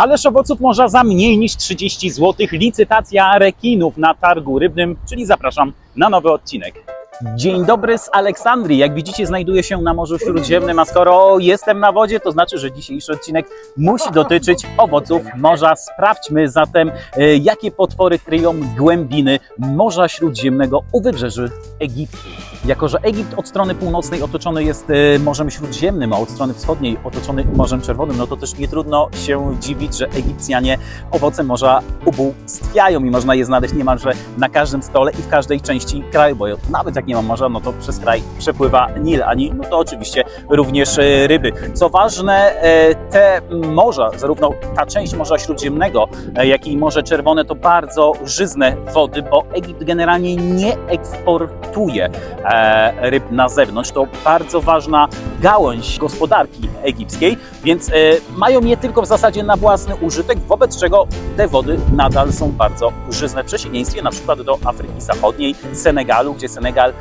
Talerz owoców morza za mniej niż 30 zł. Licytacja rekinów na targu rybnym, czyli zapraszam na nowy odcinek. Dzień dobry z Aleksandrii. Jak widzicie, znajduję się na Morzu Śródziemnym, a skoro jestem na wodzie, to znaczy, że dzisiejszy odcinek musi dotyczyć owoców morza. Sprawdźmy zatem, e, jakie potwory kryją głębiny Morza Śródziemnego u wybrzeży Egiptu. Jako, że Egipt od strony północnej otoczony jest e, Morzem Śródziemnym, a od strony wschodniej otoczony Morzem Czerwonym, no to też nie trudno się dziwić, że Egipcjanie owoce morza ubóstwiają i można je znaleźć niemalże na każdym stole i w każdej części kraju, bo nawet jak nie ma morza, no to przez kraj przepływa Nil, a Nil, no to oczywiście również e, ryby. Co ważne, e, te morza, zarówno ta część Morza Śródziemnego, e, jak i Morze Czerwone to bardzo żyzne wody, bo Egipt generalnie nie eksportuje ryb na zewnątrz. To bardzo ważna gałąź gospodarki egipskiej, więc mają je tylko w zasadzie na własny użytek, wobec czego te wody nadal są bardzo żyzne w przeciwieństwie na przykład do Afryki Zachodniej, Senegalu, gdzie Senegal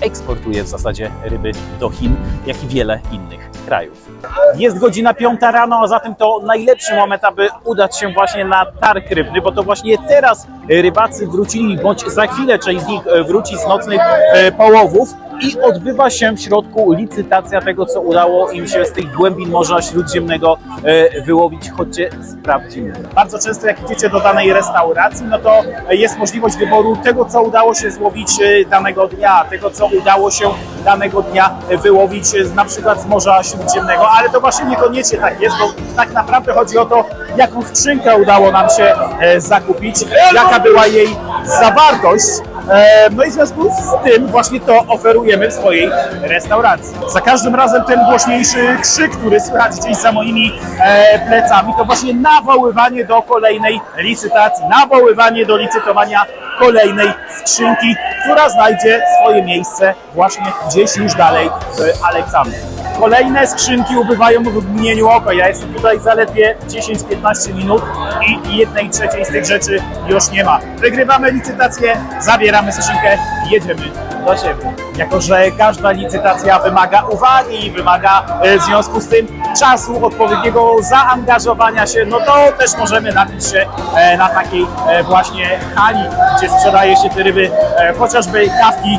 eksportuje w zasadzie ryby do Chin, jak i wiele innych krajów. Jest godzina piąta rano, a zatem to najlepszy moment, aby udać się właśnie na targ rybny, bo to właśnie teraz rybacy wrócili, bądź za chwilę część z nich e, wróci z nocnych e, połowów i odbywa się w środku licytacja tego, co udało im się z tych głębin Morza Śródziemnego e, wyłowić. Chodźcie, sprawdzimy. Bardzo często jak idziecie do danej restauracji, no to jest możliwość wyboru tego, co udało się złowić e, danego dnia, tego, co udało się danego dnia wyłowić e, na przykład z Morza Śródziemnego, ale to właśnie niekoniecznie tak jest, bo tak naprawdę chodzi o to, jaką skrzynkę udało nam się e, zakupić, jaka była jej zawartość. E, No i w związku z tym właśnie to oferujemy w swojej restauracji. Za każdym razem ten głośniejszy krzyk, który słychać gdzieś za moimi e, plecami, to właśnie nawoływanie do kolejnej licytacji, nawoływanie do licytowania kolejnej skrzynki, która znajdzie swoje miejsce właśnie gdzieś już dalej w Aleksandrii. Kolejne skrzynki ubywają w mgnieniu oka. Ja jestem tutaj zaledwie 10-15 minut i jednej trzeciej z tych rzeczy już nie ma. Wygrywamy licytację, zabieramy skrzynkę i jedziemy do siebie. Jako, że każda licytacja wymaga uwagi, wymaga e, w związku z tym czasu, odpowiedniego zaangażowania się, no to też możemy napić się e, na takiej e, właśnie hali, gdzie sprzedaje się te ryby, chociażby kawki,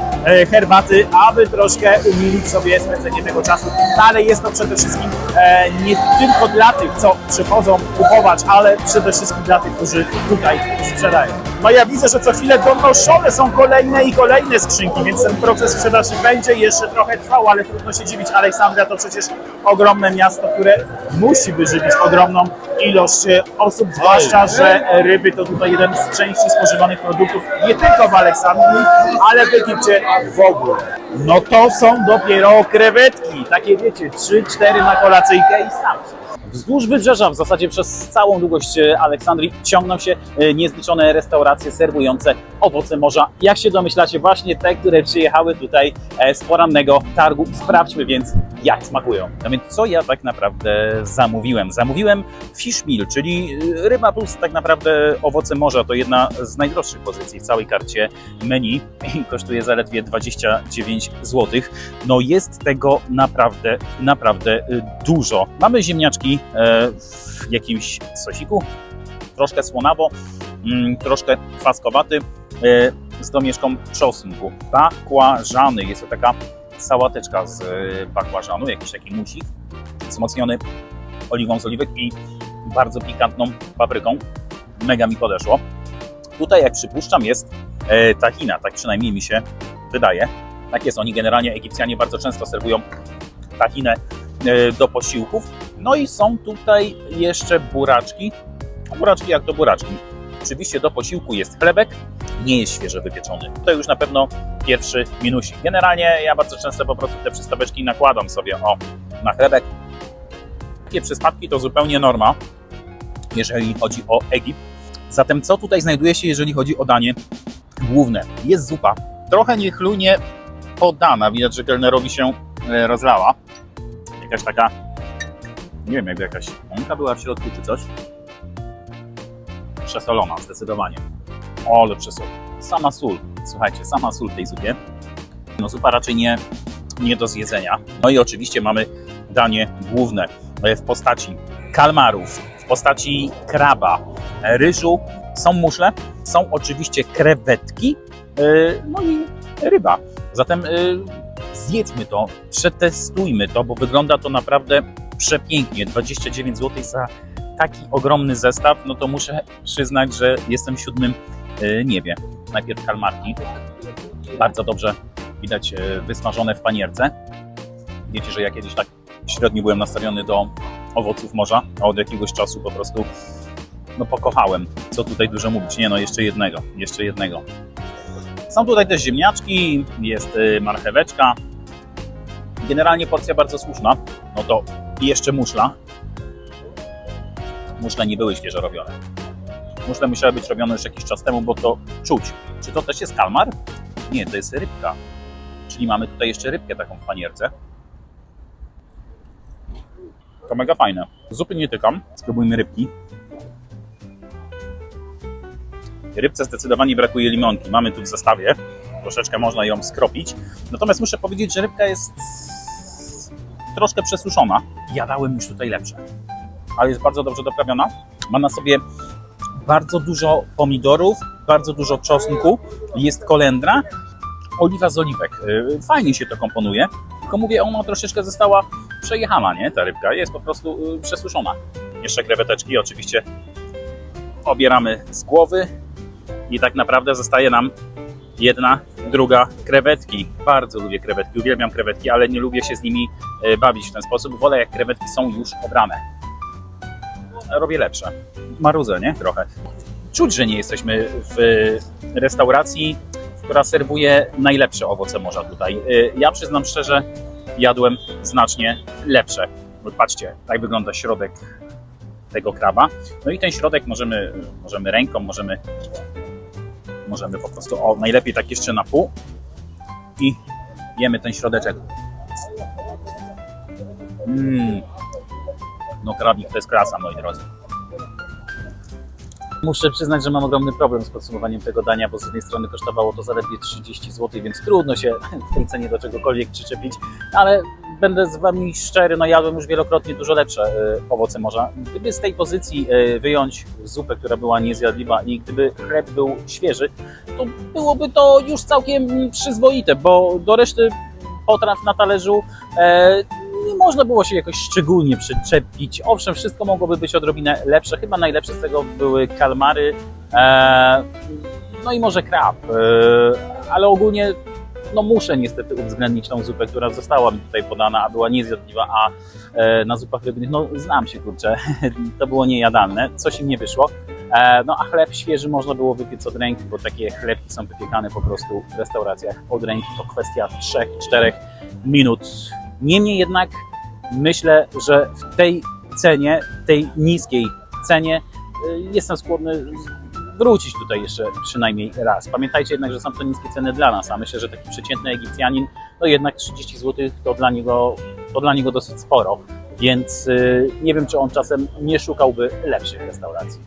herbaty, aby troszkę umilić sobie spędzenie tego czasu. Ale jest to przede wszystkim nie tylko dla tych, co przychodzą kupować, ale przede wszystkim dla tych, którzy tutaj sprzedają. No ja widzę, że co chwilę donoszone są kolejne i kolejne skrzynki, więc ten proces sprzedaży będzie jeszcze trochę trwał, ale trudno się dziwić. Aleksandria to przecież ogromne miasto, które musi wyżywić ogromną ilość osób, zwłaszcza, że ryby to tutaj jeden z częściej spożywanych produktów nie tylko w Aleksandrii, ale w Egipcie w ogóle. No to są dopiero krewetki, takie wiecie, 3-4 na kolacyjkę i starczy. Wzdłuż wybrzeża, w zasadzie przez całą długość Aleksandrii, ciągną się e, niezliczone restauracje serwujące owoce morza. Jak się domyślacie, właśnie te, które przyjechały tutaj e, z porannego targu. Sprawdźmy więc, jak smakują. No więc co ja tak naprawdę zamówiłem? Zamówiłem fish meal, czyli e, ryba plus tak naprawdę owoce morza. To jedna z najdroższych pozycji w całej karcie menu i kosztuje zaledwie 29 zł. No jest tego naprawdę, naprawdę e, dużo. Mamy ziemniaczki e, w jakimś sosiku, troszkę słonawo, mm, troszkę kwaskowaty, e, z domieszką czosnku. Bakłażany, jest to taka sałateczka z e, bakłażanu, jakiś taki musik, wzmocniony oliwą z oliwek i bardzo pikantną papryką. Mega mi podeszło. Tutaj, jak przypuszczam, jest e, tahina, tak przynajmniej mi się wydaje. Tak jest, oni generalnie, Egipcjanie bardzo często serwują tahinę e, do posiłków. No i są tutaj jeszcze buraczki. Buraczki jak to buraczki. Oczywiście do posiłku jest chlebek, nie jest świeżo wypieczony. To już na pewno pierwszy minusik. Generalnie ja bardzo często po prostu te przystaweczki nakładam sobie o, na chlebek. Takie to zupełnie norma, jeżeli chodzi o Egipt. Zatem co tutaj znajduje się, jeżeli chodzi o danie główne? Jest zupa. Trochę niechlujnie podana. Widać, że kelnerowi się e, rozlała. Jakaś taka, nie wiem, jakby jakaś mąka była w środku czy coś. Przesolona, zdecydowanie. O, ale przesol. Sama sól. Słuchajcie, sama sól w tej zupie. No zupa raczej nie, nie do zjedzenia. No i oczywiście mamy danie główne w postaci kalmarów, w postaci kraba, ryżu, są muszle, są oczywiście krewetki, yy, no i ryba. Zatem zjedzmy to, przetestujmy to, bo wygląda to naprawdę przepięknie. 29 zł za taki ogromny zestaw, no to muszę przyznać, że jestem siódmym niebie. Najpierw kalmarki, bardzo dobrze widać wysmażone w panierce. Wiecie, że ja kiedyś tak średnio byłem nastawiony do owoców morza, a od jakiegoś czasu po prostu no pokochałem. Co tutaj dużo mówić? Nie no, jeszcze jednego, jeszcze jednego. Są tutaj też ziemniaczki, jest y, marcheweczka. Generalnie porcja bardzo słuszna. No to jeszcze muszla. Muszle nie były świeżo robione. Muszle musiały być robione już jakiś czas temu, bo to czuć. Czy to też jest kalmar? Nie, to jest rybka. Czyli mamy tutaj jeszcze rybkę taką w panierce. To mega fajne. Zupy nie tykam. Spróbujmy rybki. Rybce zdecydowanie brakuje limonki. Mamy tu w zestawie. Troszeczkę można ją skropić. Natomiast muszę powiedzieć, że rybka jest troszkę przesuszona. Ja dałem już tutaj lepsze. Ale jest bardzo dobrze doprawiona. Ma na sobie bardzo dużo pomidorów, bardzo dużo czosnku. Jest kolendra. Oliwa z oliwek. Yy, Fajnie się to komponuje. Tylko mówię, ona troszeczkę została przejechana, nie? Ta rybka jest po prostu yy, przesuszona. Jeszcze kreweteczki oczywiście obieramy z głowy i tak naprawdę zostaje nam jedna, druga krewetki. Bardzo lubię krewetki, uwielbiam krewetki, ale nie lubię się z nimi e, bawić w ten sposób. Wolę jak krewetki są już obrane. Robię lepsze. Marudzę, nie? Trochę. Czuć, że nie jesteśmy w restauracji, która serwuje najlepsze owoce morza tutaj. E, Ja przyznam szczerze, jadłem znacznie lepsze. Patrzcie, tak wygląda środek tego kraba. No i ten środek możemy, możemy ręką, możemy, możemy po prostu, o najlepiej tak jeszcze na pół i jemy ten środeczek. Mmm. No krabik to jest klasa, moi drodzy. Muszę przyznać, że mam ogromny problem z podsumowaniem tego dania, bo z jednej strony kosztowało to zaledwie 30 zł, więc trudno się w tej cenie do czegokolwiek przyczepić, ale będę z Wami szczery, no jadłem już wielokrotnie dużo lepsze e, owoce morza. Gdyby z tej pozycji e, wyjąć zupę, która była niezjadliwa i gdyby chleb był świeży, to byłoby to już całkiem przyzwoite, bo do reszty potraw na talerzu e, nie można było się jakoś szczególnie przyczepić. Owszem, wszystko mogłoby być odrobinę lepsze. Chyba najlepsze z tego były kalmary, e, no i może krab. E, ale ogólnie no muszę niestety uwzględnić tą zupę, która została mi tutaj podana, a była niezjadliwa, a e, na zupach rybnych, no znam się kurczę, to było niejadalne, coś im nie wyszło. E, no a chleb świeży można było wypiec od ręki, bo takie chlebki są wypiekane po prostu w restauracjach od ręki, to kwestia 3-4 minut. Niemniej jednak myślę, że w tej cenie, tej niskiej cenie y, jestem skłonny wrócić tutaj jeszcze przynajmniej raz. Pamiętajcie jednak, że są to niskie ceny dla nas, a myślę, że taki przeciętny Egipcjanin, no jednak 30 zł to dla niego, to dla niego dosyć sporo, więc y, nie wiem, czy on czasem nie szukałby lepszych restauracji.